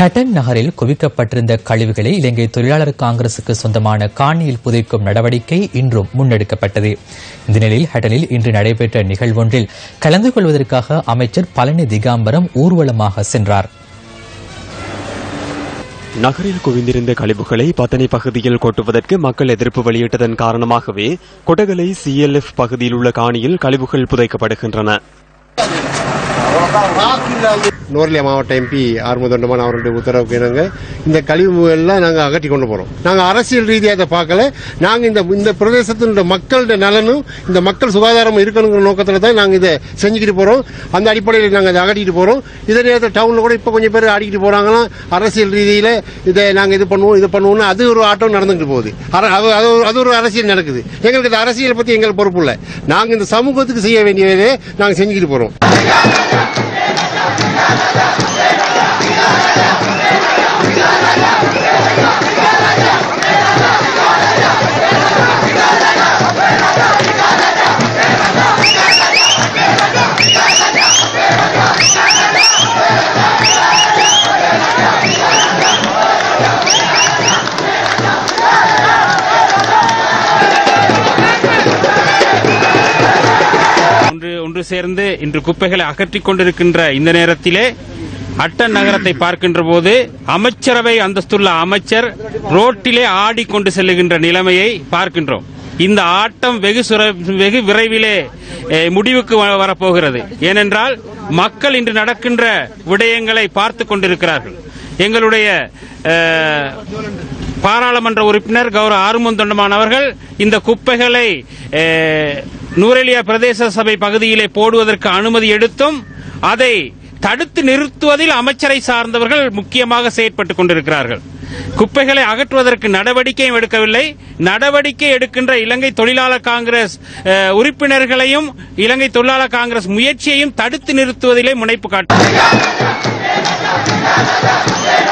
ஹட்டன் நகரில் குவிக்கப்பட்டிருந்த கழிவுகளை இலங்கை தொழிலாளர் காங்கிரசுக்கு சொந்தமான காணியில் புதைக்கும் நடவடிக்கை இன்றும் முன்னெடுக்கப்பட்டது. இந்த நிலையில் ஹட்டனில் இன்று நடைபெற்ற நிகழ்வொன்றில் கலந்து கொள்வதற்காக அமைச்சர் பழனி திகாம்பரம் ஊர்வலமாக சென்றார். நகரில் குவிந்திருந்த கழிவுகளை பத்தனை பகுதியில் கொட்டுவதற்கு மக்கள் எதிர்ப்பு வெளியிட்டதன் காரணமாகவே கொடகலை சிஎல்எஃப் பகுதியில் உள்ள காணியில் கழிவுகள் புதைக்கப்படுகின்றன. நோர்லியா மாவட்ட எம்பி ஆர்முதண்டமான் அவருடைய உத்தரவுக்கு இணங்க இந்த கழிவு எல்லாம் நாங்கள் அகற்றி கொண்டு போறோம். நாங்கள் அரசியல் ரீதியாக அதை பார்க்கல. நாங்கள் இந்த இந்த பிரதேசத்தினுடைய மக்களுடைய நலனும் இந்த மக்கள் சுகாதாரம் இருக்கணுங்கிற நோக்கத்தில் தான் நாங்கள் இதை செஞ்சுக்கிட்டு போறோம். அந்த அடிப்படையில் நாங்கள் இதை அகட்டிட்டு போறோம். இதே நேரத்தில் டவுனில் கூட இப்போ கொஞ்சம் பேர் ஆடிக்கிட்டு போறாங்கன்னா அரசியல் ரீதியில் இதை நாங்கள் இது பண்ணுவோம் இது பண்ணுவோம்னு அது ஒரு ஆட்டம் நடந்துகிட்டு போகுது. அது ஒரு- அது ஒரு அரசியல் நடக்குது. எங்களுக்கு இந்த அரசியல் பற்றி எங்களுக்கு பொறுப்பு இல்லை. நாங்கள் இந்த சமூகத்துக்கு செய்ய வேண்டியதை நாங்கள் செஞ்சுக்கிட்டு போறோம். ஒன்று ஒன்று சேர்ந்து இன்று குப்பைகளை அகற்றிக் கொண்டிருக்கின்ற இந்த நேரத்திலே அட்டன் நகரத்தை பார்க்கின்ற போது அமைச்சரவை அந்தஸ்துள்ள அமைச்சர் ரோட்டிலே ஆடிக்கொண்டு செல்லுகின்ற நிலைமையை பார்க்கின்றோம். இந்த ஆட்டம் வெகு வெகு விரைவிலே முடிவுக்கு வரப்போகிறது. ஏனென்றால் மக்கள் இன்று நடக்கின்ற விடயங்களை பார்த்து கொண்டிருக்கிறார்கள். எங்களுடைய பாராளுமன்ற உறுப்பினர் கௌரவ ஆறுமுந்தொண்டமான் அவர்கள் இந்த குப்பைகளை நூரெலியா பிரதேச சபை பகுதியிலே போடுவதற்கு அனுமதி எடுத்தும் அதை தடுத்து நிறுத்துவதில் அமைச்சரை சார்ந்தவர்கள் முக்கியமாக செயற்பட்டுக் கொண்டிருக்கிறார்கள். குப்பைகளை அகற்றுவதற்கு நடவடிக்கையும் எடுக்கவில்லை. நடவடிக்கை எடுக்கின்ற இலங்கை தொழிலாளர் காங்கிரஸ் உறுப்பினர்களையும் இலங்கை தொழிலாளர் காங்கிரஸ் முயற்சியையும் தடுத்து நிறுத்துவதிலே முனைப்பு Canada, Canada, Canada.